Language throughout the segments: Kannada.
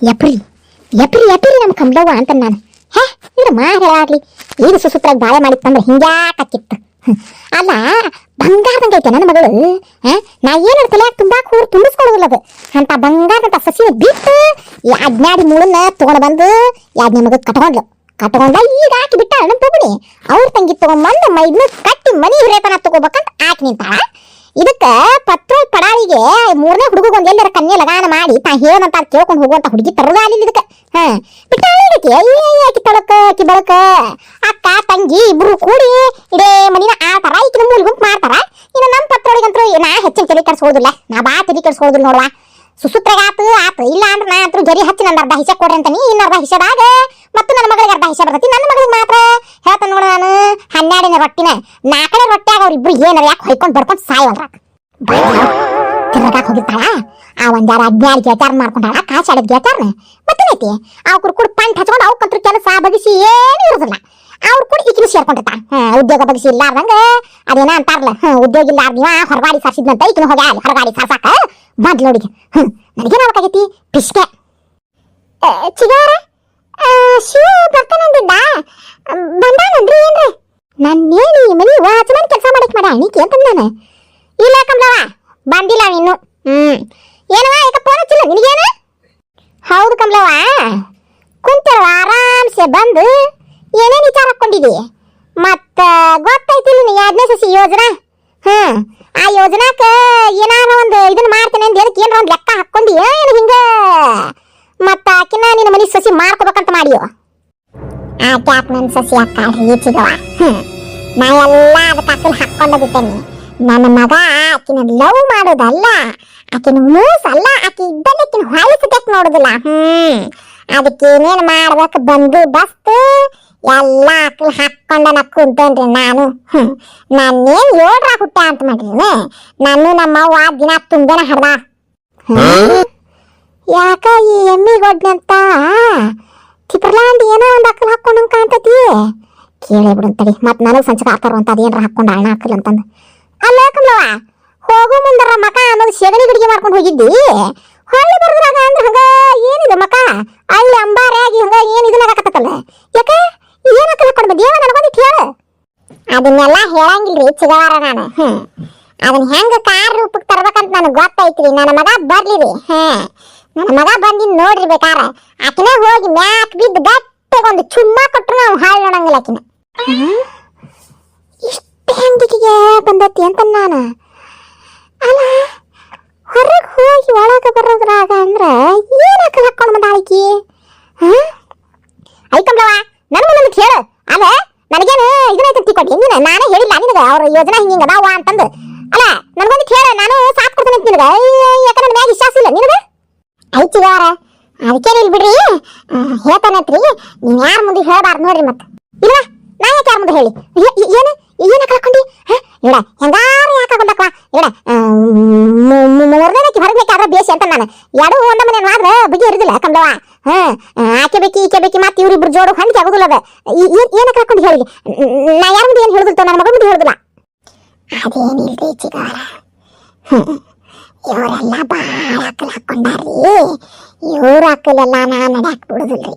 ಎಪ್ರಿ ಎಪ್ರಿ ಎಪ್ರಿ ನಮ್ಮ ಕಂಬ್ಲವ್ವ ಅಂತ ನಾನು. ಹೇ ಇದು ಮಾರಾಗ್ಲಿ ಈಗ ಸುಸುತ್ರಾಗ ಬಾಳೆ ಮಾಡಿತ್ತಂದ್ರೆ ಹಿಂಗ್ಯಾಕಿತ್ತು ಅಲ್ಲ ಬಂಗಾರದಂಗ ನನ್ನ ಮಗಳು. ನಾ ಏನು ತಲೆಯಾಗ ತುಂಬಾ ಕೂರ್ ತುಂಬಿಸ್ಕೊಳ್ಳೋದಿಲ್ಲ ಅದು. ಅಂತ ಬಂಗಾರದಂತ ಸಸಿನ ಬಿಟ್ಟು ಈ ಅಜ್ಞಾಡಿ ತಗೊಂಡು ಬಂದು ಯಾಜ್ಞೆ ಮಗ ಕಟ್ಕೊಂಡ್ಲು. ಕಟ್ಕೊಂಡ ಈಗ ಹಾಕಿ ಬಿಟ್ಟ ನಮ್ಮ ತಗೊನಿ ಅವ್ರ ತಂಗಿ ತಗೊಂಡ್ಬಂದು ಮೈದ್ನ ಕಟ್ಟಿ ಮನಿ ಹಿರೇತನ ತಗೋಬೇಕಂತ ಹಾಕಿ ನಿಂತಾಳ. ಇದಕ್ಕ ಪತ್ರ ಪಡಾಳಿಗೆ ಮೂರನೇ ಹುಡುಗ ಒಂದ್ ಎಲ್ಲರ ಲಗಾನ ಮಾಡಿ ತಾ ಹೇಳಂತ ಕೇಳ್ಕೊಂಡು ಹೋಗುವಂತ ಹುಡುಗಿ ತರೋದ ಅಲ್ಲಿ ಇದಕ್ಕ. ಹ. ಬಿಟ್ಟಾಳಿಗೆ ಆಕಿ ತಳಕ, ಆಕಿ ಬಳಕ ಅಕ್ಕ, ತಂಗಿ ಇಬ್ರು ಕೂಡಿ ಇಡೇ ಮನಿನ ಆಳ್ತಾರ, ಈಕಿನ ಮೂಲಿ ಗುಂಪು ಮಾಡ್ತಾರ. ಇನ್ನು ನಮ್ಮ ಪತ್ರೊಳಗಂತೂ ನಾ ಹೆಚ್ಚಿನ ತಲೆ ಕೆಡ್ಸ್ಕೊಳ್ಳೋದಿಲ್ಲ ನಾ ಬಾ ತಲೆ ಕೆಡ್ಸ್ಕೊಳ್ಳೋದಿಲ್ಲ ನೋಡ್ವಾ. ಸುಸುತ್ರಾಗ ಆತು. ಇಲ್ಲ ಅಂದ್ರೆ ನಾ ಅಂತೂ ಜರಿ ಹಚ್ಚಿ ನನ್ನ ಅರ್ಧ ಹಿಸೆ ಕೊಡ್ರಿ ಅಂತಾನಿ, ಇನ್ನ ಅರ್ಧ ಹಿಸೆದಾಗ ಮತ್ತು ನನ್ನ ಮಗಳಿಗೆ ಅರ್ಧ ಹಿಸೆ ಬರ್ತೈತಿ, ನನ್ನ ಮಗಳಿಗೆ ಮಾತ್ರ. ಹೇಳ್ತಾನೆ ನೋಡ ನಾನು, ಹನ್ನೆರಡಿನ ರೊಟ್ಟಿನ ನಾಲ್ಕನೇ ರೊಟ್ಟಿಯಾಗ ಅವ್ರಿಬ್ರು ಏನಾರ ಯಾಕೆ ಹೊಯ್ಕೊಂಡು ಬರ್ಕೊಂಡು ಸಾಯವಲ್ರ ತಿರ್ಗಾಕ್ ಹೋಗಿರ್ತಾಳ. ಆ ಒಂದಾರ ಅಜ್ಞಾನ ಗೆಚಾರ ಮಾಡ್ಕೊಂಡಾಳ ಕಾಸಾಡದ್ ಗೆಚಾರ್ನ ಮತ್ತೇನೈತಿ? ಅವ್ರು ಕೂಡ ಪಂಟ್ ಹಚ್ಕೊಂಡು ಅವ್ಕಂತ್ರ ಕೆಲಸ ಬಗಿಸಿ ಏನೂ ಇರೋದಿಲ್ಲ. ಅವ್ರ ಕೂಡ ಈಕಿನ ಸೇರ್ಕೊಂಡತ್ತಾ ಹ್ಮ್ ಉದ್ಯೋಗ ಬಗ್ಗೆ ಇಲ್ಲಾರ್ದಂಗ ಅದೇನ ಅಂತಾರಲ್ಲ ಉದ್ಯೋಗ ಇಲ್ಲಾರ್ದ ನೀವ ಹೊರಗಾಡಿ ಸಾರ್ಸಿದ್ನಂತ ಈಕಿನ ಅಲ್ಲಿ, ಹೊರಗಾಡಿ ಸಾರ್ಸಾಕ? ಬಂದ್ಲ ನೋಡಿಗೆ ಹ್ಮ್, ನನಗೇನು ಬೇಕಾಗೈತಿ ಪಿಸ್ಕೆ ಚಿಗಾರ ಶಿವ ಬರ್ತಾನಂದಿದ್ದ ಬಂದಾನಂದ್ರಿ ಏನ್ರಿ? ನನ್ನ ಹೇಳಿ ಮನಿ ವಾಚ್ಮನ್ ಕೆಲಸ ಮಾಡಕ್ ಮಾಡ ಅಣಿಕೆ ಅಂತ ನಾನು. ಇಲ್ಲ ಕಮಲವ ಬಂದಿಲ್ಲ ಇನ್ನು. ಹ್ಮ್. ಏನವ ಈಗ ಫೋನ್ ಹಚ್ಚಿಲ್ಲ, ನಿನಗೇನ? ಹೌದು ಕಮಲವ ಕುಂತವ ಆರಾಮ್ಸೆ ಬಂದು. ಏನೇನ್ ವಿಚಾರ ಹಾಕೊಂಡಿದಿ ಮತ್ತ ಗೊತ್ತೈತಿಲ್ಲ ನೀ ಎರಡನೇ ಸಸಿ ಯೋಜನಾ? ಹ್ಮ್ ಆ ಯೋಜನಾಕ ಏನಾರ ಒಂದು ಇದನ್ನ ಮಾಡ್ತೇನೆ ಅಂತ ಏನಕ್ಕೆ ಏನಾರ ಒಂದು ಲೆಕ್ಕ ಹಾಕೊಂಡಿ ಏನು ಹಿಂಗ? ಮತ್ತ ಆಕಿನ ನಿನ್ನ ಮನಿ ಸಸಿ ಮಾಡ್ಕೋಬೇಕಂತ ಮಾಡಿಯೋ? ಆಕ್ಯಾಕ್ ನನ್ನ ಸಸಿ ಅಕ್ಕ ರೀಚಿದವ ಹ್ಮ್, ನಾ ಎಲ್ಲ ಅದಕ್ಕೆ ಅಕ್ಕನ ಹಾಕೊಂಡ ಬಿಟ್ಟೇನಿ. ನನ್ನ ಮಗ ಆಕಿನ ಲವ್ ಮಾಡೋದಲ್ಲ, ಆಕಿನ ಮೂಸ್ ಅಲ್ಲ ಆಕಿ ಇದ್ದಲ್ಲಿ ಆಕಿನ ಹೊಳಿಸಬೇಕು ನೋಡೋದಿಲ್ಲ. ಹ್ಮ್ ಅದಕ್ಕೆ ಏನೇನ್ ಮಾಡ್ಬೇಕು? ಬಂದು ಬಸ್ತು ಎಲ್ಲ ಆಕಳು ಹಾಕೊಂಡನ ಕುಂತೇನ್ರಿ ನಾನು. ನಾನೇನು ಏಳ್ರ ಹುಟ್ಟ ಅಂತ ಮಾಡ್ರಿ ನಾನು ನಮ್ಮವ್ವ ದಿನ ತುಂಬೆನ ಹಡ್ದ ಯಾಕ ಈ ಎಮ್ಮಿ ಗೊಡ್ನಂತ? ತಿಪ್ಪರ್ಲಾಂಡ್ ಏನೋ ಒಂದು ಅಕ್ಕಲು ಹಾಕೊಂಡು ಕಾಣ್ತತಿ. ಕೇಳೇ ಬಿಡುಂತಡಿ ಮತ್ ನನಗೆ ಸಂಚಕ ಹಾಕ್ತಾರ ಅಂತ ಅದೇನ್ರ ಹಾಕೊಂಡು ಅಣ್ಣ ಹಾಕಲ್ ಅಂತಂದು. ಅಲ್ಲ ಕಮಲವ ಹೋಗೋ ಮುಂದರ ಮಕ ಅನ್ನೋದು ಸೆಗಣಿ ಗಡಿಗೆ ಮಾಡ್ಕೊಂಡು ಹೋಗಿದ್ದಿ. ಹೊಳ್ಳಿ ಬರೋದ್ರಾಗ ಅಂದ್ರೆ ಹಂಗ ಮಕ ಅಲ್ಲಿ ಅಂಬಾರೆ ಆಗಿ ಹಂಗ ಏನ್ ಇದನ್ನ ಹಾಕತ್ತಲ್ಲ ಯಾಕ ಏನ್ ಹಾಕಲ್ ಹಾಕೊಂಡ್ ಬಂದಿ ಏನೋ ನನಗೊಂದಿಟ್ಟು ಹೇಳು ಅದನ್ನೆಲ್ಲ ಹೇಳಂಗಿಲ್ರಿ ಚಿಗವಾರ ನಾನು, ಹ್ಮ್. ಅದನ್ನ ಹೆಂಗ ಕಾರ್ ರೂಪಕ್ಕೆ ತರ್ಬೇಕಂತ ನನಗೆ ಗೊತ್ತೈತ್ರಿ. ನನ್ನ ಮಗ ಬರ್ಲಿರಿ, ಹ್ಮ್. ನನ್ನ ಮಗ ಬಂದಿನ್ ನೋಡ್ರಿ ಬೇಕಾರ. ಆಕಿನ ಹೋಗಿ ಮ್ಯಾಕ್ ಬಿದ್ದು ಗಟ್ಟಿಗೆ ಒಂದು ಚುಮ್ಮ ಕೊಟ್ರು ನಾವು ಹಾಳು ನೋಡಂಗಿಲ್ಲ ಆಕಿನ. ಇಷ್ಟು ಹೆಂಗಿಗೆ ಬಂದತಿ ಅಂತ ನಾನು. ಅಲ್ಲ, ಹೊರಗೆ ಹೋಗಿ ಒಳಗೆ ಬರೋದ್ರಾಗ ಅಂದ್ರ ಏನ್ ಹಾಕೊಂಡು ಬಂದ ಆಕಿ? ಐಕಂಬ್ರವ ನನ್ನ ಮುಂದೆ ಹೇಳು ಅಲ್ಲ ನನಗೇನು ಇದನ್ನ ತಿಳ್ಕೊಂಡು ಹಿಂಗಿನ ನಾನೇ ಹೇಳಿಲ್ಲ, ನಿನಗೆ ಅವ್ರ ಯೋಜನೆ ಹಿಂಗ ಅದಾವ ಅಂತಂದು. ಅಲ್ಲ, ನನಗೊಂದು ಹೇಳ ನಾನು ಸಾಥ್ ಕೊಡ್ತೀನಿ ಅಂತ ನಿನಗೆ. ಯಾಕಂದ್ರೆ ನನ್ನ ಮ್ಯಾಗ ವಿಶ್ವಾಸ ಇಲ್ಲ, ನಿನಗೆ? ಐತಿಗಾರ ಅದಕ್ಕೆ ಇಲ್ಲಿ ಬಿಡ್ರಿ ಹೇಳ್ತಾನತ್ರಿ ನೀ ಯಾರ ಮುಂದೆ ಹೇಳಬಾರ್ದು ನೋಡ್ರಿ ಮತ್ತೆ. ಇಲ್ಲ ನಾ ಯಾಕೆ ಯಾರ ಮುಂದೆ ಹೇಳಿ? ಏನು? ಏನು ಹಾಕೊಂಡಿ ಇಡ ಹೆಂಗಾರು ಯಾಕೆ ಹಾಕೊಂಡಕ್ಕ ಇಡ ಹೊರಗ್ಬೇಕಾದ್ರೆ ಅಂತ ನಾನು. ಎರಡು ಒಂದ ಮನೆ ಮಾತ್ರ ಬಗೆ ಇರುದಿಲ್ಲ ಕಮ್ದವ ಹಾ ಆಕೆ ಬೇಕಿ, ಈಕೆ ಬೇಕಿ, ಮತ್ತೆ ಇವ್ರಿಬ್ರು ಜೋಡು ಹೊಂದಿಕೆ ಆಗುದಿಲ್ಲ ಅದ. ಏನು ಹಾಕೊಂಡು ಹೇಳಿ? ನಾ ಯಾರ ಮುಂದೆ ಏನು ಹೇಳುದಿಲ್ಲ ನನ್ನ ಮಗಳ ಮುಂದೆ ಹೇಳುದಿಲ್ಲ. ಅದೇನಿಲ್ರಿ ಚಿಗಾರ ಇವರೆಲ್ಲ ಭಾಳ ಅಕ್ಕಲ್ ಹಾಕೊಂಡಾರ್ರಿ. ಇವ್ರ ಅಕ್ಕಲೆಲ್ಲ ನಾನು ನಡ್ಯಾಕ್ ಬಿಡುದಿಲ್ರಿ.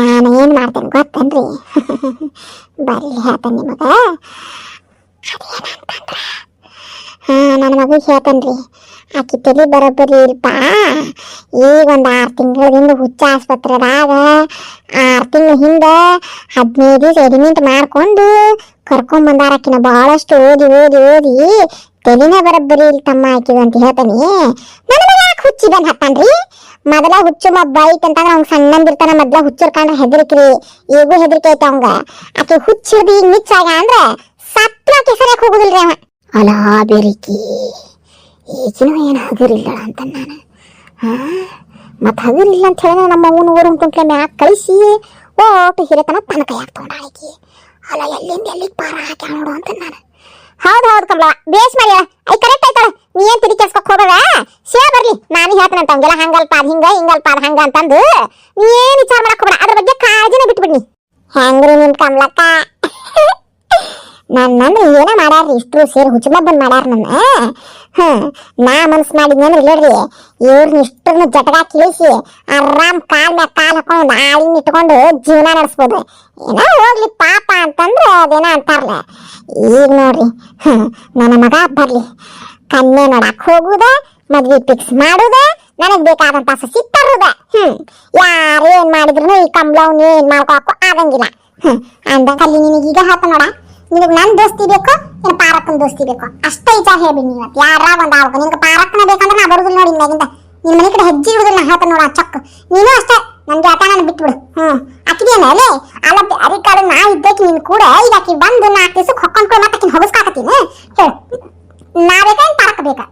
ನಾನು ಏನ್ ಮಾಡ್ತೇನೆ ಗೊತ್ತೇನ್ರಿ? ಬರ್ಲಿ ಹೇಳ್ತೇನೆ ನಿಮಗ. ಅದೇನಂತಂದ್ರ ಹಾ, ನನ್ನ ಮಗು ಹೇಳ್ತೇನ್ರಿ. ಆಕಿ ತಲೆ ಬರೋಬ್ಬರಿ ಇಲ್ಪ. ಈಗ ಒಂದು ಆರು ತಿಂಗಳಿಂದ ಹುಚ್ಚ ಆಸ್ಪತ್ರೆದಾಗ ಆರು ತಿಂಗಳ ಹಿಂದೆ ಹದಿನೈದು ದಿವಸ ಅಡ್ಮಿಟ್ ಮಾಡ್ಕೊಂಡು ಕರ್ಕೊಂಡ್ ಬಂದಾರ ಆಕಿನ. ಬಹಳಷ್ಟು ಓದಿ ಓದಿ ಓದಿ ತಲೆನೇ ಬರೋಬ್ಬರಿ ಇಲ್ಲ ತಮ್ಮ ಆಕಿದ ಅಂತ ಹೇಳ್ತಾನೆ. ನನ್ನ ಮಗ ಯಾಕೆ ಹುಚ್ಚಿ ಬಂದ್ ಹತ್ತಾನ್ರಿ? ಮೊದಲ ಹುಚ್ಚು ಮಬ್ಬ ಐತೆ ಅಂತಂದ್ರೆ ಅವ್ನು ಸಣ್ಣಂದಿರ್ತಾನೆ ಮೊದ್ಲ ಹುಚ್ಚರ್ ಕಂಡ್ರೆ ಹೆದರಿಕ್ರಿ. ಈಗೂ ಹೆದರಿಕೆ ಐತೆ ಅವಂಗ. ಆಕೆ ಹುಚ್ಚಿಡ್ದು ಈಗ ಮಿಚ್ ಆಗ ಅಂದ್ರ ಸತ್ರ ಆಕೆ ಸರಿಯಾಗಿ ಹೋಗುದಿಲ್ರಿ ಅವ. ಅಲ ಬೆರಿಕಿ. ಈಗಿನೂ ಏನು ಹಗರಿಲ್ಲ ಅಂತ ನಾನು. ಹಾ ಮತ್ ಹಗರಿಲ್ಲ ಅಂತ ಹೇಳಿ ನಮ್ಮ ಅವನ ಊರು ಕುಂಟ್ಲೆ ಮ್ಯಾಕ್ ಕಳಿಸಿ ಓಟು ಹಿರೇತನ ತನ್ನ ಕೈಯಾಗ ತಗೊಂಡಾಳಿಕಿ ಅಲ್ಲ ಎಲ್ಲಿಂದ ಎಲ್ಲಿಗೆ ಪಾರ ಹಾಕಿ ನೋಡು ಅಂತ ನಾನು. ಹೌದು ಹೌದು ಕಮಲ ಬೇಸ್ ಮಾಡಿ ಐ ಕರೆಕ್ಟ್ ಆಯ್ತಾಳ ನೀ ಏನ್ ತಿಳಿ ಕೆಲ್ಸಕ್ಕೆ ಹೋಗದ ಸೇ ಬರ್ಲಿ. ನಾನು ಹೇಳ್ತೇನಂತ ಅವಂಗೆಲ್ಲ ಹಂಗಲ್ಪ ಅದ್ ಹಿಂಗ, ಹಿಂಗಲ್ಪ ಅದ್ ಹಂಗ ಅಂತಂದು. ನೀ ಏನು ವಿಚಾರ ಮಾಡಕ್ ಹೋಗ್ಬೇಡ. ಅದ್ರ ಬಗ್ಗೆ ಕಾಳಜಿನ ಬಿಟ್ಬಿಡ್ನಿ ಹೆಂಗ್ರಿ ನಿಮ್ ಕಮಲಕ್ಕ? ನನ್ನಂದ್ರೆ ಏನ ಮಾಡ್ಯಾರ್ರಿ ಇಷ್ಟು ಸೇರಿ ಹುಚ್ಚುಮಬ್ಬನ್ ಮಾಡ್ಯಾರ ನನ್ನ ಹ್ಮ್, ನಾ ಮನ್ಸು ಮಾಡಿದ್ನಂದ್ರೆ ಇಲ್ಲಡ್ರಿ ಇವ್ರನ್ನ ಇಷ್ಟನ್ನು ಜಟಗ ಕಿಳಿಸಿ ಆರಾಮ್ ಕಾಲ್ ಮ್ಯಾಗ ಕಾಲ್ ಹಾಕೊಂಡು ಆಳಿನ ಇಟ್ಕೊಂಡು ಜೀವನ ನಡೆಸ್ಬೋದು. ಏನೋ ಹೋಗ್ಲಿ ಪಾಪ ಅಂತಂದ್ರೆ ಅದೇನ ಅಂತಾರಲ್ಲ ಈಗ ನೋಡ್ರಿ ನನ್ನ ಮಗ ಬರ್ಲಿ. ಕನ್ನೆ ನೋಡಕ್ ಹೋಗುದ, ಮದ್ವಿ ಫಿಕ್ಸ್ ಮಾಡುದ, ನನಗ್ ಬೇಕಾದಂತ ಸಸಿ ತರುದ. ಹ್ಮ್, ಯಾರು ಏನ್ ಮಾಡಿದ್ರು ಈ ಕಂಬ್ಳವ್ನ ಏನ್ ಮಾಡ್ಕೊಳಕ್ಕೂ ಆಗಂಗಿಲ್ಲ. ಹ್ಮ್ ಅಂದ ಕಲ್ಲಿ ನಿನಗೆ ಈಗ ಹಾಕ ನೋಡ. ನಿನಗ್ ನನ್ ದೋಸ್ತಿ ಬೇಕು, ನಿನ್ ಪಾರಕ್ಕನ ದೋಸ್ತಿ ಬೇಕು? ಅಷ್ಟೇ ವಿಚಾರ ಹೇಳ್ಬಿಡಿ ನೀವ್ ಯಾರ ಒಂದ್ ಆವಾಗ ನಿನ್ಗೆ ಪಾರಕ್ಕನ ಬೇಕಂದ್ರೆ ನಾ ಬರುದಿಲ್ಲ ನೋಡಿ ಇನ್ನಾಗಿಂದ ನಿನ್ ಮನೆ ಕಡೆ ಹೆಜ್ಜೆ ಇಡುದಿಲ್ಲ ನಾ ಹೇಳ್ತಾನ ನೋಡ ಚಕ್ ನೀನು ಅಷ್ಟೇ. ನನ್ಗೆ ಆಟ ನಾನು ಬಿಟ್ಬಿಡು. ಹ್ಮ್. ಅಕ್ಕಿದೇನ ಅಲ್ಲೇ ಅರಿ ಕಾಳು ನಾ ಇದ್ದಕ್ಕೆ ನೀನ್ ಕೂಡ ಈಗ ಆಕಿ ಬಂದು ನಾಲ್ಕು ದಿವಸಕ್ಕೆ ಹೊಕ್ಕೊಂಡ್ಕೊಂಡು ಮತ್ತೆ ಆಕಿನ ಹೊಗಸ್ಕಾಕತ್ತೀನಿ. ಹೇಳು. ನಾ ಬೇಕಾ ಪಾರಕ್ ಬೇಕಾ?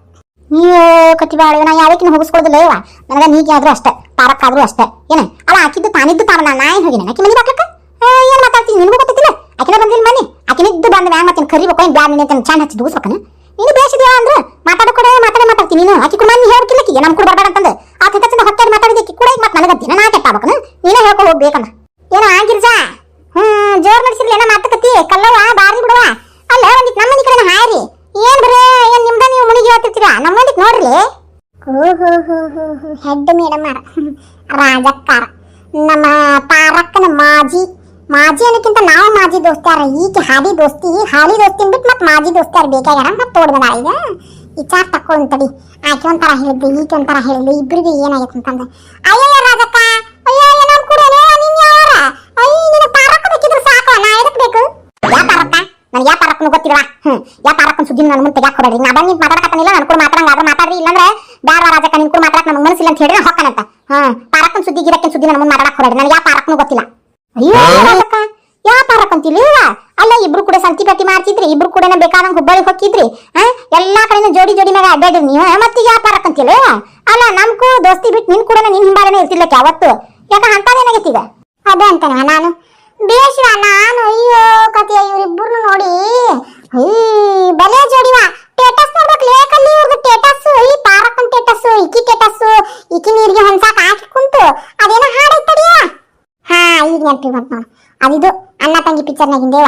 ನೀವು ಕತಿ ಬಾಳ, ನಾ ಯಾವಕ್ಕಿನ ಹೋಗಿಸ್ಕೊಳ್ಳೋದಿಲ್ಲ ಇವ ನನಗ ನೀಗೆ ಆದ್ರೂ ಅಷ್ಟೇ. ಪಾರಕ್ ಆದ್ರೂ ಅಷ್ಟೇ. ಏನ? ಅಲ್ಲ, ಆಕಿದ್ದು ತಾನಿದ್ದು ಪಾರ ನಾ ಏನ್ ಹೋಗಿನ ಆಕಿ ಮನೆ ಬಾಕ್ಲಕ್ಕ ಏನ್ ಮಾತಾಡ್ತೀನಿ ನಿನಗೂ ಗೊತ್ತಿಲ್ಲ ಆಕಿನ ಬಂದಿಲ್ಲ ಮನೆ. ಮತ್ತೆ ಕರಿಬೇಕು ಏನ್ ಬ್ಯಾಡ್ ನಿನ್ನ ಚಾಂಡ್ ಹಚ್ಚಿ ದೂಸ್ಬೇಕನ ನೀನು ಬೇಸಿದ್ಯಾ ಅಂದ್ರೆ ಮಾತಾಡೋ ಕಡೆ ಮಾತಾಡೇ ಮಾತಾಡ್ತೀನಿ ನೀನು ಆಕಿ ಕೂಡ ನೀ ಹೇಳ್ಕಿಲ್ಲ ನಮ್ಮ ನಮ್ ಕೂಡ ಬರ್ಬೇಡ ಅಂತಂದು ಆ ಕೆತ್ತದಿಂದ ಹೊಟ್ಟೆ ಮಾತಾಡಿದಕ್ಕೆ ಕೂಡ ಮತ್ತೆ ದಿನ ನಾ ಕೆಟ್ಟಾಗ್ಬೇಕನ ನೀನೇ ಹೇಳ್ಕೊಂಡು ಹೋಗ್ಬೇಕನ ಏನೋ ಆಗಿರ್ಜಾ ಹ್ಮ್ ಜೋರ್ ನಡೆಸಿರ್ಲಿ ಏನೋ ಮಾತುಕತಿ ಕಲ್ಲವ ಬಾರಿ ಬಿಡುವ ಅಲ್ಲ ಒಂದಿಕ್ ನಮ್ಮ ಮನೆ ಕಡೆ ಹಾರಿ ಏನ್ ಬರೇ ಏನ್ ನಿಮ್ದ ನೀವು ಮುನಿಗೆ ಹೇಳ್ತಿರ್ತೀರ ನಮ್ಮ ಮನೆಗೆ ನೋಡ್ರಿ ಹೋ ಹೋ ಹೋ ಹೋ ಹೆಡ್ ಮೇಡಮ್ ರಾಜಕ್ಕಾರ ನಮ್ಮ ತಾರಕ್ಕನ ಮಾಜಿ ಮಾಜಿ ಅನ್ನಕ್ಕಿಂತ ನಾವು ಮಾಜಿ ದೋಸ್ತಾರ ಈಗ ಹಾದಿ ದೋಸ್ತಿ ಹಾಲಿ ದೋಸ್ತಿನ ಬಿಟ್ಟು ಮತ್ತೆ ಮಾಜಿ ದೋಸ್ತಾರ ಬೇಕಾಗ್ಯಾರ ಮತ್ತೆ ತೋಡ್ದ ಈಗ. ವಿಚಾರ ತಕ್ಕೊಂಡು ಆಕೆ ಒಂಥರ ಹೇಳಿದ್ದೆ ಈಕೆ ಒಂಥರ ಹೇಳಿದ್ದೆ ಇಬ್ಬರಿಗೆ ಏನಾಗೈತೆ ಅಂತಂದ್ರೆ ಅಯ್ಯೋ ರಾಜಕ್ಕ? ಅಯ್ಯೋ ನಾನು ಕೂಡ ನೀನ್ ಯಾವಾರ? ಅಯ್ಯೋ ನಿನ್ನ ತಾರಕ್ಕ ಬೇಕಿದ್ರು ಸಾಕು ನಾ ಎದಕ್ಕೆ ಬೇಕು? ಯಾ ತಾರಕ್ಕ ನನ್ಗೆ ಯಾ ತಾರಕ್ಕನು ಗೊತ್ತಿಲ್ಲ ಹ್ಞೂ ಯಾ ತಾರಕ್ಕನ ಸುದ್ದಿ ನನ್ನ ಮುಂದೆ ತೆಗ್ಯಾಕ್ ಕೊಡಬೇಡಿ ನಾ ಬಂದು ಮಾತಾಡಕತ್ತಾನಿಲ್ಲ ನನ್ನ ಕೂಡ ಮಾತಾಡಂಗ ಆದ್ರೆ ಮಾತಾಡ್ರಿ ಇಲ್ಲಂದ್ರೆ ಬ್ಯಾರ ರಾಜಕ್ಕ ನಿನ್ ಕೂಡ ಮಾತಾಡಕ್ಕೆ ನಮ್ಗೆ ಮನಸ್ಸಿಲ್ಲ ಅಂತ ಹೇಳಿ ಹೊಕ್ಕನಂತ. ಹ್ಮ್ ತಾರಕ್ಕನ ಸುದ್ದಿ ಗಿರಕ್ಕನ ಸುದ್ದಿ ನನ್ನ ಮುಂದೆ ಮಾತಾಡಕ್ಕೆ ಕೊಡಬೇಡಿ ನನಗೆ ಯಾ ತಾರಕ್ಕನು ಗೊತ್ತಿಲ್ಲ? ಅಯ್ಯೋ ರಾಜಕ್ಕ. ಯಾ ಇಲ್ವಾ ಅಲ್ಲ ಇಬ್ರು ಕೂಡ ಸಂತಿ ಪಟ್ಟಿ ಮಾಡ್ತಿದ್ರಿ, ಇಬ್ರು ಕೂಡ ಬೇಕಾದಂಗ ಹುಬ್ಬಳ್ಳಿ ಹೊಕ್ಕಿದ್ರಿ ಆ? ಎಲ್ಲಾ ಕಡೆನೂ ಜೋಡಿ ಜೋಡಿ ಮ್ಯಾಗ ಅಡ್ಡಾಡ್ರಿ ನೀವು ಮತ್ತೆ ವ್ಯಾಪಾರ ಅಂತಿಲ್ಲ ಅಲ್ಲ ನಮ್ಗೂ ದೋಸ್ತಿ ಬಿಟ್ಟು ನಿನ್ ಕೂಡ ನಿನ್ ಹಿಂಬಾಲನೆ ಇರ್ತಿಲ್ಲ ಯಾವತ್ತು? ಯಾಕ ಅಂತಾನೇನಾಗೈತಿ ಈಗ? ಅದೇ ಅಂತಾನೆ ನಾನು. ಬೇಷ ನಾನು, ಅಯ್ಯೋ ಕತೆ ಇವ್ರಿಬ್ಬರು ಪಿಕ್ಚರ್ನಾಗಿಂದೇವ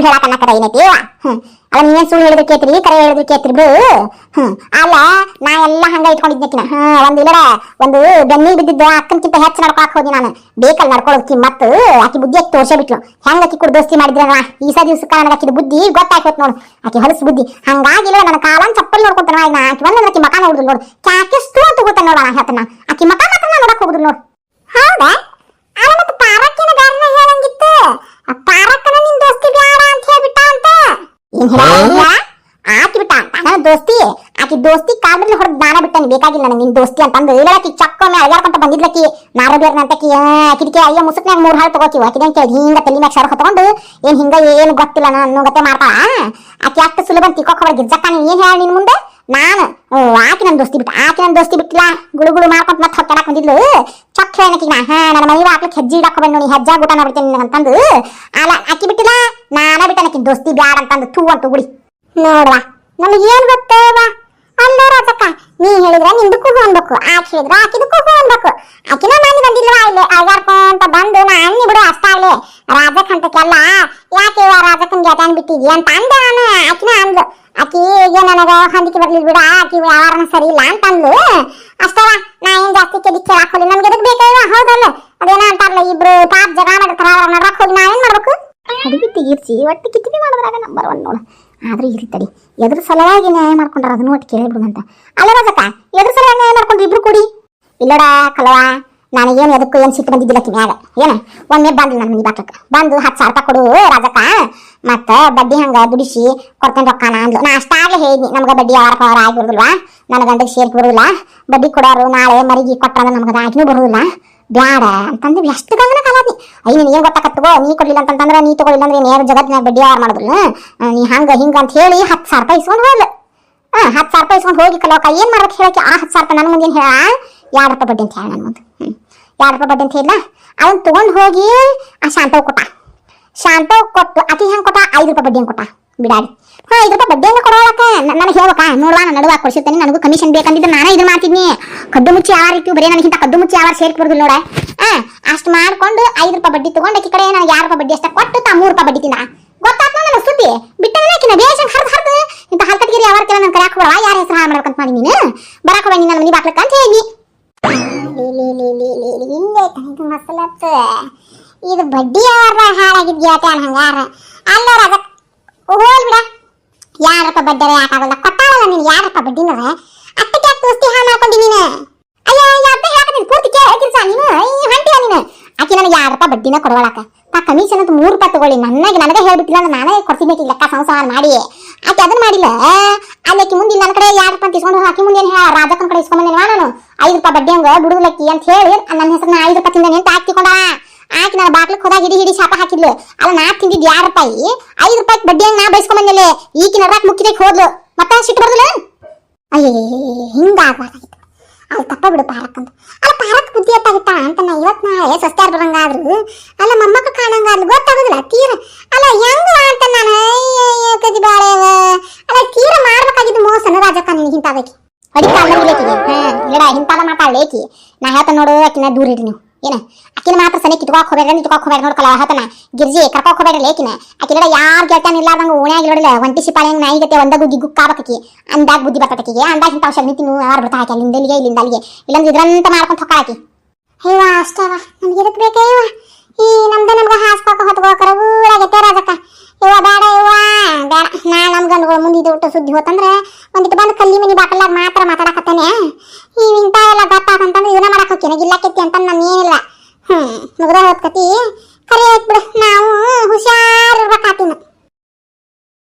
ಸುಳ್ಳು ಹೇಳಕ್ ಅನ್ನಕರ ಏನೈತಿ ಹ್ಮ್. ಅಲ್ಲ ನೀವೇನ್ ಸುಳ್ಳು ಹೇಳಿದ್ರು ಕೇತ್ರಿ ಕರೆ ಹೇಳಿದ್ರು ಕೇತ್ರಿ ಬಿಡು. ಹ್ಮ್. ಅಲ್ಲ, ನಾ ಎಲ್ಲ ಹಂಗ ಇಟ್ಕೊಂಡಿದ್ನಕಿನ ಹ್ಮ್, ಒಂದ್ ಇಲ್ಲರ ಒಂದು ಬೆನ್ನಿ ಬಿದ್ದಿದ್ದ ಅಕ್ಕನಕ್ಕಿಂತ ಹೆಚ್ಚು ನಡ್ಕೊಳಕ್ ಹೋಗಿ ನಾನು. ಬೇಕಲ್ಲಿ ನಡ್ಕೊಳಕ್ಕಿ ಮತ್ತು ಆಕಿ ಬುದ್ಧಿ ಆಕಿ ತೋರ್ಸೇ ಬಿಟ್ಲು. ಹೆಂಗ ಆಕಿ ಕೂಡ ದೋಸ್ತಿ ಮಾಡಿದ್ರ ಈ ಸ ದಿವ್ಸ ನನಗೆ ಆಕಿದ ಬುದ್ಧಿ ಗೊತ್ತಾಗ್ತ ನೋಡು. ಆಕಿ ಹೊಲಸು ಬುದ್ಧಿ. ಹಂಗಾಗಿಲ್ಲ ನನ್ನ ಕಾಲನ್ ಚಪ್ಪಲಿ ನೋಡ್ಕೊಂತಾನ ನಾ ಆಕಿ ಬಂದ್ರೆ ಆಕಿ ಮಕಾನ ನೋಡಿದ್ರು ನೋಡು. ಕ್ಯಾಕೆಷ್ಟು ಅಂತ ಗೊತ್ತ ನೋಡ ಹೇಳ್ತಾನ ಆಕಿ ಮಕ ಮಾತ್ರ ನೋಡಕ್ ಹೋಗುದು ನೋಡು. ಹೌದಾ ಅಲ್ಲ ಮತ್ತೆ ಪಾರಕ್ಕಿನ ಬ್ಯಾರನ ಹೇಳಂಗಿತ್ತು ಆ ಪಾರಕ್ಕನ ನಿನ್ ದೋಸ್ತಿ ಬ್ಯಾಡ ಅಂತ ಹೇಳ್ಬಿಟ್ಟ ಅಂತ ಏನ್ ಹೇಳ ಆಕಿ ಬಿಟ್ಟ ನನ್ನ ದೋಸ್ತಿ ಆಕಿ ದೋಸ್ತಿ ಕಾಡ್ರಲ್ಲಿ ಹೊಡೆದ್ ನಾನ ಬಿಟ್ಟನಿ ಬೇಕಾಗಿಲ್ಲ ನನಗೆ ನಿನ್ ದೋಸ್ತಿ ಅಂತ ಅಂದು ಇಲ್ಲ ಆಕಿ ಚಕ್ಕೊಮ್ಮೆ ಅಳ್ಯಾಡ್ಕೊಂತ ಬಂದಿದ್ಲಕಿ ಅಂತ ಅಂತಕಿ ಕಿಟಕಿ ಅಯ್ಯ ಮುಸುಕ್ನಾಗ ಮೂರ್ ಹಾಳು ತಗೋಕಿವ ಅಕಿ ಕೇಳಿ ಹಿಂಗ ತಲೆ ಮ್ಯಾಗ ಸರ್ ತಗೊಂಡು ಏನ್ ಹಿಂಗ ಏನು ಗೊತ್ತಿಲ್ಲ ನಾನು ಗತೆ ಮಾಡ್ತಾಳ. ಆಕೆ ಅಷ್ಟು ಸುಲಭ ತಿಕ್ಕೋಕ್ ಹೋಗಿ ಗಿಜ್ಜಕ್ಕ ನೀನು ಏನ್ ಹೇಳ ನಿನ್ ಮುಂದೆ? ನಾನು ಆಕೆ ಆಕಿ ನನ್ ದೋಸ್ತಿ ಬಿಟ್ಟ, ಆಕಿ ನನ್ನ ದೋಸ್ತಿ ಬಿಟ್ಟಿಲ್ಲ. ಗುಳು ಗುಳು ಮಾಡ್ಕೊಂತ ಮತ್ತೆ ಹೊತ್ತಾಡಕ್ ಬಂದಿದ್ಲು. ಚಕ್ಕ ಹೇಳಕಿ ನಾ, ಹಾ, ನನ್ನ ಮೈ ಹಾಕ್ಲಿಕ್ಕೆ ಹೆಜ್ಜೆ ಇಡಕ್ ಬಂದ್ ನೋಡಿ, ಹೆಜ್ಜಾ ಊಟ ಮಾಡ್ಬಿಡ್ತೀನಿ ಅಂತಂದು. ಅಲ್ಲ, ಆಕಿ ಬಿಟ್ಟಿಲ್ಲ, ನಾನ ಬಿಟ್ಟನಕಿ ದೋಸ್ತಿ ಬ್ಯಾಡ ಅಂತಂದು. ತೂ ಅಂತ, ಗುಡಿ. ನೋಡ್ವಾ, ನಮಗೆ ಏನ್ ಗೊತ್ತೇವಾ ಅಲ್ಲ ರಾಜಕ್ಕ ನೀ ಹೇಳಿದ್ರೆ ನಿಂದಕ್ಕೂ ಹೋಗ್ಬೇಕು ಆಕಿ ಹೇಳಿದ್ರೆ ಆಕಿದಕ್ಕೂ ಹೋಗ್ಬೇಕು ಆಕಿನ ಮನೆ ಬಂದಿಲ್ವಾ ಇಲ್ಲಿ? ಅಳ್ಗಾಡ್ಕೊಂತ ಬಂದು ನಾ ಅನ್ನಿ ಬಿಡು ಅಷ್ಟಾಗ್ಲಿ ರಾಜಕ್ ಅಂತಕ್ಕೆಲ್ಲ ಯಾಕೆ ರಾಜಕ್ಕನ್ ಗೆಟನ್ ಬಿಟ್ಟಿದಿ? ಅಂತ ಅಂದೆ ನಾನು. ಆಕಿನ ಅಂದ್ಲು. ಆಕಿ, ಈಗ ನನಗ ಹೊಂದಿಕೆ ಬರ್ಲಿಲ್ಲ ಬಿಡ. ಆಕಿ ಯಾರ ಸರಿ ಇಲ್ಲ ಅಂತ ಅಂದ್ಲು. ಅಷ್ಟೇ ನಾ ಏನ್ ಜಾಸ್ತಿ ಕೆಡಿ ಕೇಳಕ್ ಹೋಗಿ ನಮ್ಗೆ ಎದಕ್ ಬೇಕಾಗಿಲ್ಲ ಹೌದಲ್ಲ ಅದೇನೋ ಅಂತಾರಲ್ಲ, ಇಬ್ರು ಪಾಪ್ ಜಗಳ ಮಾಡಿರ್ತಾರ ಅವ್ರ ನಡಕ್ ಹೋಗಿ ನಾವೇನ್ ಮಾಡ್ಬೇಕು? ಅಡಿಗೆ ತೀರ್ಸಿ ಒಟ್ಟು ಕಿಚಡಿ ಮಾಡೋದ್ರಾಗ ನಂಬರ್ ಒನ್ ನೋಡು. ಆದ್ರೆ ಇರಿ ತಡಿ. ಎದ್ರ ಸಲುವಾಗಿ ನ್ಯಾಯ ಮಾಡ್ಕೊಂಡ್ರ ಅದನ್ನು ಒಟ್ಟು ಕೇಳಿಬಿಡುವಂತ ಅಲ್ಲ ರಾಜಕ್ಕ ಎದ್ರ ಸಲುವಾಗಿ ನ್ಯಾಯ ಮಾಡ್ಕೊಂಡ್ರಿ ಇಬ್ರು ಕೊಡಿ? ಇಲ್ಲಡ ಕಲವ ನನಗೇನು ಎದಕ್ಕೂ ಏನು ಸಿಟ್ಟು ಬಂದಿದ್ದಿಲ್ಲ ಕಿನ್ಯಾಗ ಏನ? ಒಮ್ಮೆ ಬಂದ್ಲು ನನ್ನ ಮನೆ ಬಾಕ್ಲಕ್ಕ ಬಂದು ಹತ್ತು ಸಾವಿರ ರೂಪಾಯಿ ಕೊಡು ರಾಜಕ್ಕ. ಮತ್ತ ಬಡ್ಡಿ ಹಂಗ ದುಡಿಸಿ ಕೊಡ್ತೇನೆ ರೊಕ್ಕ ನಾನು ನಾ ಅಷ್ಟಾಗಲೇ ಹೇಳಿದ್ನಿ, ನಮ್ಗೆ ಬಡ್ಡಿ ಯಾರ ಕಾಯ ಆಗಿರುದಿಲ್ಲ ನನ್ನ ಗಂಡಿಗೆ ಸೇರ್ಕ ಬರುದಿಲ್ಲ. ಬಡ್ಡಿ ಕೊಡೋರು ನಾಳೆ ಮರಿಗೆ ಕೊಟ್ಟರೆ ನಮ್ಗೆ ಆಕಿನೂ ಬರೋದಿಲ್ಲ. ಬ್ಯಾಡ ಅಂತಂದ್ರೆ ಎಷ್ಟು ಗಮನ ಕಾಲಾದಿ ಅಯ್ಯ, ನೀನು ಏನು ಗೊತ್ತಾಕತ್ತಗೋ? ನೀ ಕೊಡ್ಲಿಲ್ಲ ಅಂತಂದ್ರೆ, ನೀ ತಗೊಳ್ಳಿಲ್ಲ ಅಂದ್ರೆ ನೇರ ಜಗತ್ತಿನಾಗ ಬಡ್ಡಿ ಯಾರು ಮಾಡಿದ್ರಲ್ಲ ನೀ ಹಂಗ, ಹಿಂಗ ಅಂತ ಹೇಳಿ ಹತ್ತು ಸಾವಿರ ರೂಪಾಯಿ ಇಸ್ಕೊಂಡು ಹೋದ್ಲು. ಹಾಂ, ಹತ್ತು ಸಾವಿರ ರೂಪಾಯಿ ಇಸ್ಕೊಂಡು ಹೋಗಿ ಕಲವಕ್ಕ ಏನು ಮಾಡೋಕೆ ಹೇಳಕ್ಕೆ? ಆ ಹತ್ತು ಸಾವಿರ ರೂಪಾಯಿ ನನ್ನ ಮುಂದೆ ಏನು ಹೇಳ? ಎರಡು ರೂಪಾಯಿ ಬಡ್ಡಿ ಅಂತ ಹೇಳ ನನ್ನ ಮುಂದೆ. ಹ್ಞೂ ಎರಡು ರೂಪಾಯಿ ಬಡ್ಡಿ ಅಂತ ಹೇಳಿಲ್ಲ ಅವನ್ ತೊಗೊಂಡು ಹೋಗಿ ಆ ಶಾಂತವ್ ಕೊಟ್ಟ. ಶಾಂತವ್ ಕೊಟ್ಟು ಅತಿ ಹೆಂಗೆ ಕೊಟ್ಟ? ಐದು ರೂಪಾಯಿ ಬಡ್ಡಿ ಹೆಂಗೆ ಕೊಟ್ಟ? ಬಿಡಾಡಿ ಹಾ ಐದು ರೂಪಾಯಿ ಬಡ್ಡಿ ಹಂಗೆ ಕೊಡೋಳಕ್ಕ ನನಗೆ ಹೇಳ್ಬೇಕಾ. ನೋಡುವ ನಾನು ನಡುವ ಕೊಡಿಸುತ್ತೇನೆ ನನಗೂ ಕಮಿಷನ್ ಬೇಕಂದಿದ್ರೆ ನಾನೇ ಇದನ್ನ ಮಾಡ್ತಿದ್ನಿ. ಕದ್ದು ಮುಚ್ಚಿ ಯಾವ ರೀತಿ ಬರೀ ನನಗಿಂತ ಕದ್ದು ಮುಚ್ಚಿ ಯಾವ ಸೇರ್ಕ್ ಬರೋದಿಲ್ಲ ನೋಡ. ಆ, ಅಷ್ಟು ಮಾಡ್ಕೊಂಡು ಐದು ರೂಪಾಯಿ ಬಡ್ಡಿ ತಗೊಂಡು ಈ ಕಡೆ ನನಗೆ ಯಾರು ರೂಪಾಯಿ ಬಡ್ಡಿ ಅಷ್ಟ ಕೊಟ್ಟು ತಾ ಮೂರು ರೂಪಾಯಿ ಬಡ್ಡಿ ತಿನ್ನ ಗೊತ್ತಾತ್ ನನ್ನ ಸುದ್ದಿ? ಬಿಟ್ಟನೇ ಆಕಿನ ದೇಶ ಹರ್ದು ಹರ್ದು ಇಂಥ ಹಲ್ಕಟ್ಗಿರಿ ಯಾವ ಕೆಲ ನನ್ನ ಕರ್ಯಾಕ ಬರವ ಯಾರ ಹೆಸರು ಹಾಳು ಮಾಡ್ಬೇಕಂತ ಮಾಡಿ ನೀನು? ಬರಾಕ ಹೋಗಿ ನನ್ನ ಮನೆ ಬಾಕ್ಲಕ್ಕ ಅಂತ ಹೇಳಿ. ಹಿಂಗೈತ ಮಸಲತ್ತ. ಇದು ಬಡ್ಡಿ ಯಾರ ಹಾಳಾಗಿದ್ಯಾ ಹಂಗಾರ ಅಲ್ಲ ಅದಕ್ಕೆ ಹೋಲ್ ಬಿಡ ಯಾರ ರೂಪಾಯಿ ಯಾಕಾಗಲ್ಲ ಕೊಟ್ಟಾವಲ್ಲ ನೀನು ಯಾರ ರೂಪಾಯಿ ಬಡ್ಡಿನರ ಅತ್ತಕ್ಕೆ ಯಾಕೆ ದೋಸ್ತಿ ಹಾಳು ಮಾಡ್ಕೊಂಡಿ ನೀನು. ಅಯ್ಯ ಯಾಕೆ ಹೇಳಕತ್ತೀನಿ ಪೂರ್ತಿ ಕೇಳಿ ಹೇಳ್ತೀನಿ ಸಾ ನೀನು. ಈ ಹೊಂಟಿಯ ನೀನು. ಆಕೆ ನನಗೆ ಯಾರಪ್ಪ ಬಡ್ಡಿನ ಕೊಡೋಳಕ ನಾ ಕಮಿಷನ್ ಅಂತ ಮೂರು ರೂಪಾಯಿ ತಗೊಳ್ಳಿ. ನನಗೆ ನನಗೆ ಹೇಳ್ಬಿಟ್ಟಿಲ್ಲ ನಾನೇ ಕೊಡ್ತಿದ್ದೆ ಲೆಕ್ಕ ಸಂಸಾರ ಮಾಡಿ. ಆಕೆ ಅದನ್ನ ಮಾಡಿಲ್ಲ. ಅಲ್ಲಿ ಆಕಿ ಮುಂದೆ ನನ್ನ ಕಡೆ ಯಾರ ರೂಪಾಯಿ ತಿಸ್ಕೊಂಡು ಹಾಕಿ ಮುಂದೆ ಹೇಳ ರಾಜಕ್ಕನ ಕಡೆ ಇಸ್ಕೊಂಬಂದೇನೆ ನಾನು? ಐದು ರೂಪಾಯಿ ಬಡ್ಡಿ ಹಂಗ ಬಿಡುದಲಕ್ಕಿ ಅಂತ ಹೇಳಿ ನನ್ನ ಹೆಸರನ್ನ ಐದು ರೂಪಾಯಿ ತಿಂದ ನಿಂತ ಹಾಕಿಕೊಂಡ ಆಕಿ ನನ್ನ ಬಾಗ್ಲಕ್ಕೆ ಹೋದಾಗ ಹಿಡಿ ಹಿಡಿ ಶಾಪ ಹಾಕಿದ್ಲು. ಅಲ್ಲ ನಾ ತಿಂದಿದ್ದು ಯಾರು ರೂಪಾಯಿ ಐದು ರೂಪಾಯಿ ಬಡ್ಡಿ ಹಂಗ ನಾ ಬೈಸ್ಕೊಂಬಂದಿಲ್ಲ ಈಕಿ ನಡ್ರಾಕ್ ಮುಕ್ಕಿದಕ್ಕೆ ಹೋದ್ಲು. ಮತ್ತೆ ಸಿಟ್ಟು ಬರ್ದಿಲ್ಲ? ಅಯ್ಯೇ ಹಿಂಗಾಗ್ಬಾರ್ದಾಗಿತ್ತು ಅಲ್ಲಿ ತಪ್ಪ ಬಿಡು ಪಾರಕ್ಕಂತ ಅಲ್ಲ ಪಾರಕ್ ಬುದ್ಧಿ ಎತ್ತಾಗಿತ್ತ ಅಂತ ನಾ ಇವತ್ತು ನಾಳೆ ಸಸ್ತ್ಯಾರ ಬರಂಗಾದ್ರು ಅಲ್ಲ ಮೊಮ್ಮಕ್ಕ ಕಾಣಂಗಾದ್ರು ಗೊತ್ತಾಗುದಿಲ್ಲ ತೀರ ಅಲ್ಲ ಹೆಂಗ ಅಂತ ನಾನು ಕದಿ ಬಾಳೆ ಅಲ್ಲ ತೀರ ಮಾಡ್ಬೇಕಾಗಿದ್ದು ಮೋಸನ ರಾಜಕ್ಕ ನಿನಗೆ ಹಿಂತಾದಕ್ಕೆ ಹೊಡಿತಾ ಹಾ ಇಲ್ಲಡ ಹಿಂತಾದ ಮಾತಾಡ್ಲೇಕಿ ನಾ ಹೇಳ್ತಾ ನೋಡು ಆಕಿನ ದೂರ ಇಡಿ ನೀವು ಏನ? ಅಕ್ಕಿನ ಮಾತ್ರ ಸನಿ ಕಿತ್ಕೋಕ್ ಹೋಗ್ಬೇಡ್ರಿ ನಿತ್ಕೋಕ್ ಹೋಗ್ಬೇಡ್ರಿ ನೋಡ್ಕಲ್ಲ ಹತನ ಗಿರ್ಜಿ ಕರ್ಕೋಕ್ ಹೋಗ್ಬೇಡ್ರಿ ಲೇಕಿನ ಅಕ್ಕಿನ ಯಾರ್ ಗೆಳ್ತಾನ ಇಲ್ಲಾರ್ದಂಗ ಓಣ್ಯಾಗ ಇರೋದಿಲ್ಲ ಒಂಟಿ ಸಿಪಾಳಿ ನಾಯಿ ಗತೆ ಒಂದ ಗುಗ್ಗಿ ಗುಕ್ಕಾಬಕಿ ಅಂದಾಗ ಬುದ್ಧಿ ಬರ್ತಕಿಗೆ ಅಂದಾಗ ಇಂಥ ಔಷಧ ತಿನ್ನು ಯಾರು ಬಿಡ್ತಾ ಹಾಕಿ ಅಲ್ಲಿಂದ ಇಲ್ಲಿಗೆ ಇಲ್ಲಿಂದ ಅಲ್ಲಿಗೆ. ಇಲ್ಲಂದ್ರೆ ಇದ್ರಂತ ಮಾಡ್ಕೊಂಡು ಹೊಕ್ಕಾಕಿ ಹೇವಾ ಅಷ್ಟವ ನಮ್ಗೆ ಇದಕ್ಕೆ ಬೇಕೇವ ಈ ನಮ್ದು ನಮ್ಗೆ ಹಾಸ್ಕೋಕ ಹೊತ್ಕೋಕರ ಊರಾಗೈತೆ ರಾಜಕ್ಕ. ಇವ ಬೇಡ ಇವ ಬೇಡ. ನಾ ನಮ್ಗೆ ಗಂಡುಗಳು ಮುಂದೆ ಇದು ಸುದ್ದಿ ಹೋತಂದ್ರೆ ಒಂದಿಟ್ಟು ಬಂದು ಕಲ್ಲಿ ಮನಿ ಬಾಕಲ್ಲಾಗ ಮಾತ್ರ ಮಾತಾಡಕತ್ತಾನೆ. ಈ ಇಂಥವೆಲ್ಲ ಗೊತ್ತಾಗಂತಂದ್ರೆ ಇದನ್ನ ಮಾಡಕ್ ಹೋಗ್ತೀನಿ. ಗಿಲ್ಲಕ್ಕೆತ್ತಿ ಅಂತ ನಾನು ಏನಿಲ್ಲ. ಹ್ಮ್ ಮುಗ್ದ ಹೋದ್ ಕತಿ ಬಿಡು. ನಾವು ಹುಷಾರಿರ್ಬೇಕಾತಿನ